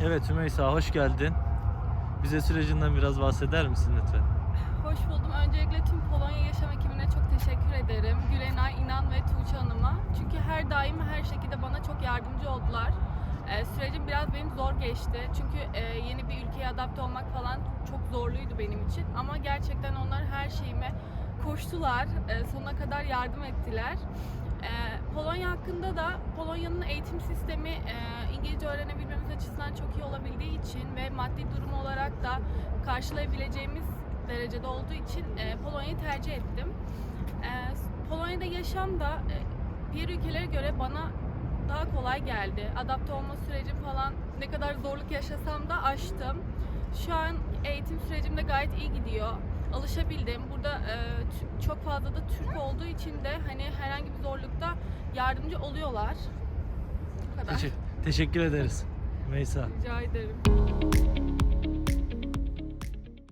Evet Hümeysa hoş geldin. Bize sürecinden biraz bahseder misin lütfen? Hoş buldum. Öncelikle tüm Polonya Yaşam ekibine çok teşekkür ederim. Gülenay, İnan ve Tuğçe Hanım'a. Çünkü her daim her şekilde bana çok yardımcı oldular. Ee, sürecim biraz benim zor geçti. Çünkü e, yeni bir ülkeye adapte olmak falan çok zorluydu benim için. Ama gerçekten onlar her şeyime koştular. E, sonuna kadar yardım ettiler. E, Polonya hakkında da Polonya'nın eğitim sistemi e, İngilizce öğrenebilmemiz açısından çok iyi olabildiği için ve maddi durum olarak da karşılayabileceğimiz derecede olduğu için e, Polonya'yı tercih ettim. E, Polonya'da yaşam da e, diğer ülkelere göre bana daha kolay geldi. Adapte olma sürecim falan ne kadar zorluk yaşasam da aştım. Şu an eğitim sürecim de gayet iyi gidiyor. Alışabildim. Burada e, çok fazla da Türk olduğu için de hani herhangi bir zorlukta yardımcı oluyorlar. Bu kadar. Teşekkür, teşekkür ederiz Meysa. Rica ederim.